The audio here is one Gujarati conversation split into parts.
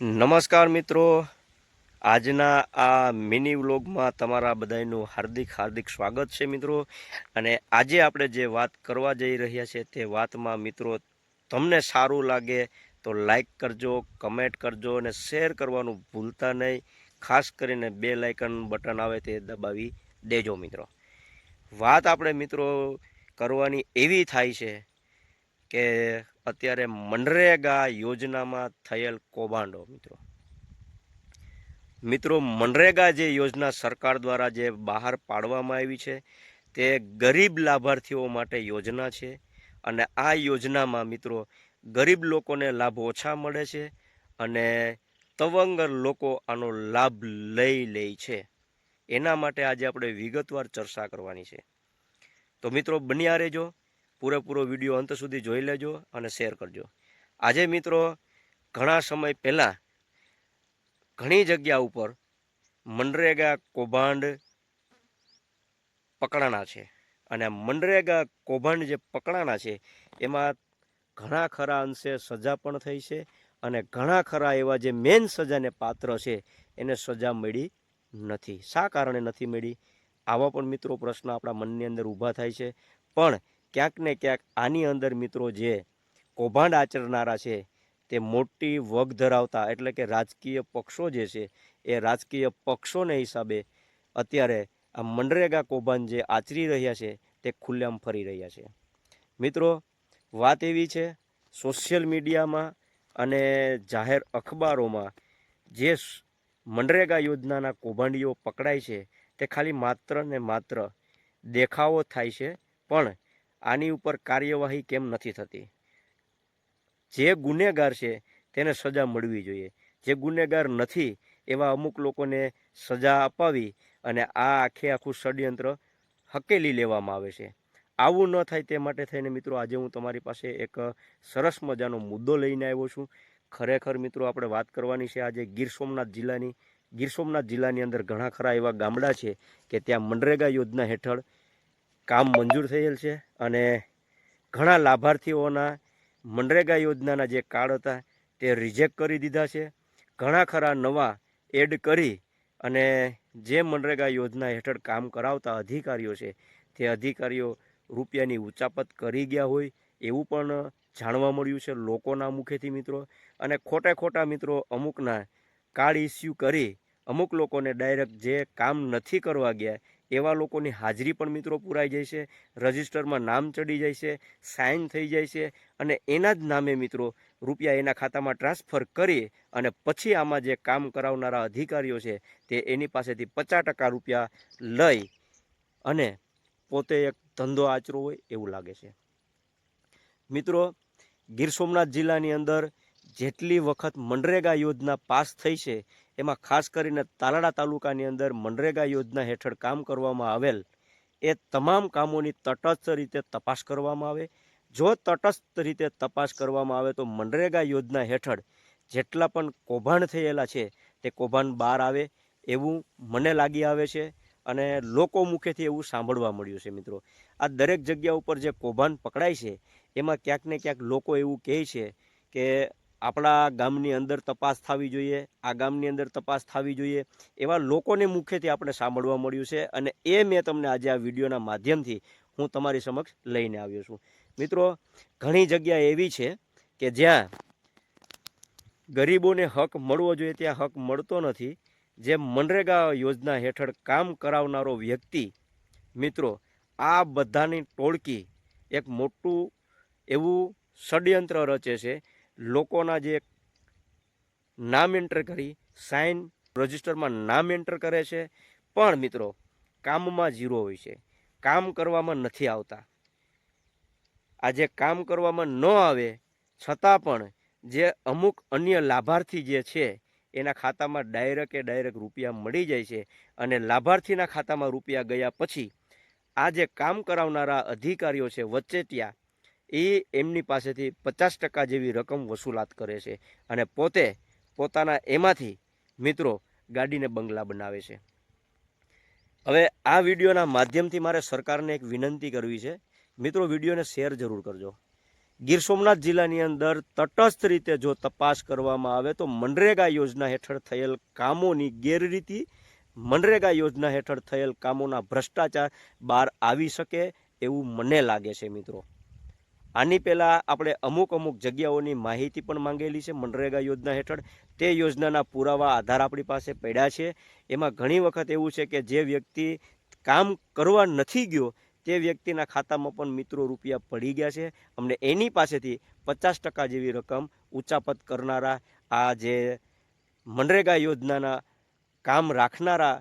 નમસ્કાર મિત્રો. આજના આ મિની વ્લોગમાં તમારા બધાનું હાર્દિક હાર્દિક સ્વાગત છે મિત્રો. અને આજે આપણે જે વાત કરવા જઈ રહ્યા છે તે વાતમાં મિત્રો તમને સારું લાગે તો લાઈક કરજો, કમેન્ટ કરજો અને શેર કરવાનું ભૂલતા નહીં. ખાસ કરીને બે લાઇકન બટન આવે તે દબાવી દેજો મિત્રો. વાત આપણે મિત્રો કરવાની એવી થાય છે કે અત્યારે મનરેગા યોજનામાં થયેલ કૌભાંડો, મિત્રો. મિત્રો, મનરેગા જે યોજના સરકાર દ્વારા જે બહાર પાડવામાં આવી છે, તે ગરીબ લાભાર્થીઓ માટે યોજના છે અને આ યોજનામાં, મિત્રો, ગરીબ લોકોને લાભ ઓછા મળે છે અને તવંગર લોકો આનો લાભ લઈ લે છે. એના માટે આજે આપણે વિગતવાર ચર્ચા કરવાની છે. તો મિત્રો, બન્યા રહેજો. પૂરેપૂરો વીડિયો અંત સુધી જોઈ લેજો અને શેર કરજો. આજે મિત્રો, ઘણા સમય પહેલાં ઘણી જગ્યા ઉપર મનરેગા કૌભાંડ પકડાણા છે અને મનરેગા કૌભાંડ જે પકડાણા છે, એમાં ઘણા ખરા અંશે સજા પણ થઈ છે અને ઘણા ખરા એવા જે મેન સજાને પાત્ર છે, એને સજા મળી નથી. શા કારણે નથી મળી? આવા પણ મિત્રો પ્રશ્ન આપણા મનની અંદર ઊભા થાય છે. પણ ક્યાંક ને ક્યાંક આની અંદર મિત્રો જે કૌભાંડ આચરનારા છે, તે મોટી વગ ધરાવતા એટલે કે રાજકીય પક્ષો જે છે, એ રાજકીય પક્ષોને હિસાબે અત્યારે આ મનરેગા કૌભાંડ જે આચરી રહ્યા છે, તે ખુલ્લેઆમ ફરી રહ્યા છે. મિત્રો, વાત એવી છે, સોશિયલ મીડિયામાં અને જાહેર અખબારોમાં જે મનરેગા યોજનાના કૌભાંડીઓ પકડાય છે, તે ખાલી માત્ર ને માત્ર દેખાવો થાય છે, પણ આની ઉપર કાર્યવાહી કેમ નથી થતી? જે ગુનેગાર છે, તેને સજા મળવી જોઈએ. જે ગુનેગાર નથી, એવા અમુક લોકોને સજા અપાવી અને આ આખે આખું ષડયંત્ર હકેલી લેવામાં આવે છે. આવું ન થાય તે માટે થઈને મિત્રો, આજે હું તમારી પાસે એક સરસ મજાનો મુદ્દો લઈને આવ્યો છું. ખરેખર મિત્રો, આપણે વાત કરવાની છે આજે ગીર સોમનાથ જિલ્લાની. ગીર સોમનાથ જિલ્લાની અંદર ઘણા ખરા એવા ગામડા છે કે ત્યાં મનરેગા યોજના હેઠળ કામ મંજૂર થયેલ છે અને ઘણા લાભાર્થીઓના મનરેગા યોજનાના જે કાર્ડ હતા તે રિજેક્ટ કરી દીધા છે. ઘણા ખરા નવા એડ કરી અને જે મનરેગા યોજના હેઠળ કામ કરાવતા અધિકારીઓ છે તે અધિકારીઓ રૂપિયાની ઉચાપત કરી ગયા હોય એવું પણ જાણવા મળ્યું છે લોકોના મુખેથી મિત્રો. અને ખોટા ખોટા મિત્રો અમુકના કાર્ડ ઇસ્યુ કરી અમુક લોકોને ડાયરેક્ટ જે કામ નથી કરવા ગયા એવા લોકોની હાજરી પણ મિત્રો પુરાઈ જાય છે, રજિસ્ટરમાં નામ ચડી જાય છે, સાઇન થઈ જાય છે અને એના જ નામે મિત્રો રૂપિયા એના ખાતામાં ટ્રાન્સફર કરી અને પછી આમાં જે કામ કરાવનારા અધિકારીઓ છે તે એની પાસેથી પચાસ ટકા રૂપિયા લઈ અને પોતે એક ધંધો આચરો હોય એવું લાગે છે. મિત્રો ગીર સોમનાથ જિલ્લાની અંદર જેટલી વખત મનરેગા યોજના પાસ થઈ છે, એમાં ખાસ કરીને તાલાડા તાલુકાની અંદર મનરેગા યોજના હેઠળ કામ કરવામાં આવેલ, એ તમામ કામોની તટસ્થ રીતે તપાસ કરવામાં આવે. જો તટસ્થ રીતે તપાસ કરવામાં આવે, તો મનરેગા યોજના હેઠળ જેટલા પણ કૌભાંડ થયેલા છે, તે કૌભાંડ બહાર આવે એવું મને લાગી આવે છે અને લોકો મુખેથી એવું સાંભળવા મળ્યું છે મિત્રો. આ દરેક જગ્યા ઉપર જે કૌભાંડ પકડાય છે, એમાં ક્યાંક ને ક્યાંક લોકો એવું કહે છે કે આપણા ગામની અંદર તપાસ થવી જોઈએ, આ ગામની અંદર તપાસ થવી જોઈએ, એવા લોકોને મુખેથી આપણે સાંભળવા મળ્યું છે અને એ મેં તમને આજે આ વિડીયોના માધ્યમથી હું તમારી સમક્ષ લઈને આવ્યો છું. મિત્રો, ઘણી જગ્યા એવી છે કે જ્યાં ગરીબોને હક મળવો જોઈએ, ત્યાં હક મળતો નથી. જે મનરેગા યોજના હેઠળ કામ કરાવનારો વ્યક્તિ, મિત્રો, આ બધાની ટોળકી એક મોટું એવું ષડયંત્ર રચે છે લોકોના જે નામ એન્ટર કરી સાઇન રજિસ્ટરમાં નામ એન્ટર કરે છે. પણ મિત્રો, કામમાં ઝીરો હોય છે. કામ કરવામાં નથી આવતા. આજે કામ કરવામાં ન આવે, છતાં પણ જે અમુક અન્ય લાભાર્થી જે છે, એના ખાતામાં ડાયરેક્ટ ડાયરેક્ટ રૂપિયા મળી જાય છે અને લાભાર્થીના ખાતામાં રૂપિયા ગયા પછી, આ જે કામ કરાવનારા અધિકારીઓ છે વચેટિયા એ એમની પાસેથી પચાસ ટકા જેવી રકમ વસૂલાત કરે છે અને પોતે પોતાના એમાંથી મિત્રો ગાડીને બંગલા બનાવે છે. હવે આ વિડીયોના માધ્યમથી મારે સરકારને એક વિનંતી કરવી છે. મિત્રો, વિડીયોને શેર જરૂર કરજો. ગીર સોમનાથ જિલ્લાની અંદર તટસ્થ રીતે જો તપાસ કરવામાં આવે તો મનરેગા યોજના હેઠળ થયેલ કામોની ગેરરીતિ, મનરેગા યોજના હેઠળ થયેલ કામોના ભ્રષ્ટાચાર બહાર આવી શકે એવું મને લાગે છે, મિત્રો. આની પહેલાં આપણે અમુક અમુક જગ્યાઓની માહિતી પણ માંગેલી છે મનરેગા યોજના હેઠળ. તે યોજનાના પુરાવા આધાર આપણી પાસે પડ્યા છે. એમાં ઘણી વખત એવું છે કે જે વ્યક્તિ કામ કરવા નથી ગયો, તે વ્યક્તિના ખાતામાં પણ મિત્રો રૂપિયા પડી ગયા છે. અમને એની પાસેથી પચાસ ટકા જેવી રકમ ઉચાપત કરનારા આ જે મનરેગા યોજનાના કામ રાખનારા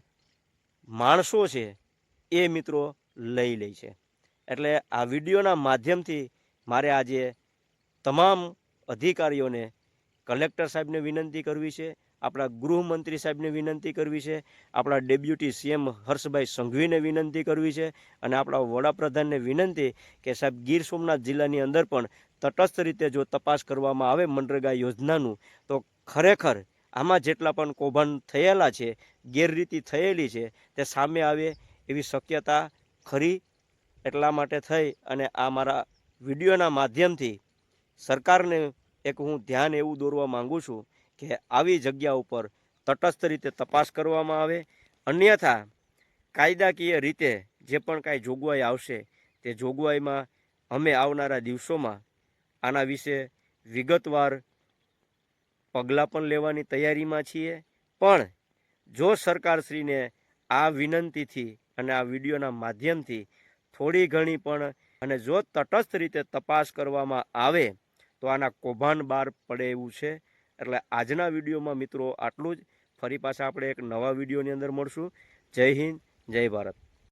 માણસો છે, એ મિત્રો લઈ લે છે. એટલે આ વિડીયોના માધ્યમથી મારે આજે તમામ અધિકારીઓને કલેક્ટર સાહેબને વિનંતી કરવી છે, આપણા ગૃહમંત્રી સાહેબને વિનંતી કરવી છે, આપણા ડેપ્યુટી સીએમ હર્ષભાઈ સંઘવીને વિનંતી કરવી છે અને આપણા વડાપ્રધાનને વિનંતી કે સાહેબ ગીર સોમનાથ જિલ્લાની અંદર પણ તટસ્થ રીતે જો તપાસ કરવામાં આવે મનરેગા યોજનાનું, તો ખરેખર આમાં જેટલા પણ કૌભાંડ થયેલા છે, ગેરરીતિ થયેલી છે, તે સામે આવે એવી શક્યતા ખરી એટલા માટે થઈ અને આ મારા વિડીયોના માધ્યમથી સરકારને એક હું ધ્યાન એવું દોરવા માંગુ છું કે આવી જગ્યા ઉપર તટસ્થ રીતે તપાસ કરવામાં આવે. અન્યથા, કાયદાકીય રીતે જે પણ કાંઈ જોગવાઈ આવશે, તે જોગવાઈમાં અમે આવનારા દિવસોમાં આના વિશે વિગતવાર પગલાં પણ લેવાની તૈયારીમાં છીએ. પણ, જો સરકારશ્રીને આ વિનંતીથી અને આ વિડીયોના માધ્યમથી થોડી ઘણી પણ અને જો તટસ્થ રીતે તપાસ કરવામાં આવે, તો આના કૌભાંડ બહાર પડે એવું છે. એટલે આજના વિડીયોમાં મિત્રો આટલું જ. ફરી પાછા આપણે એક નવા વિડીયોની અંદર મળશું. જય હિન્દ, જય ભારત.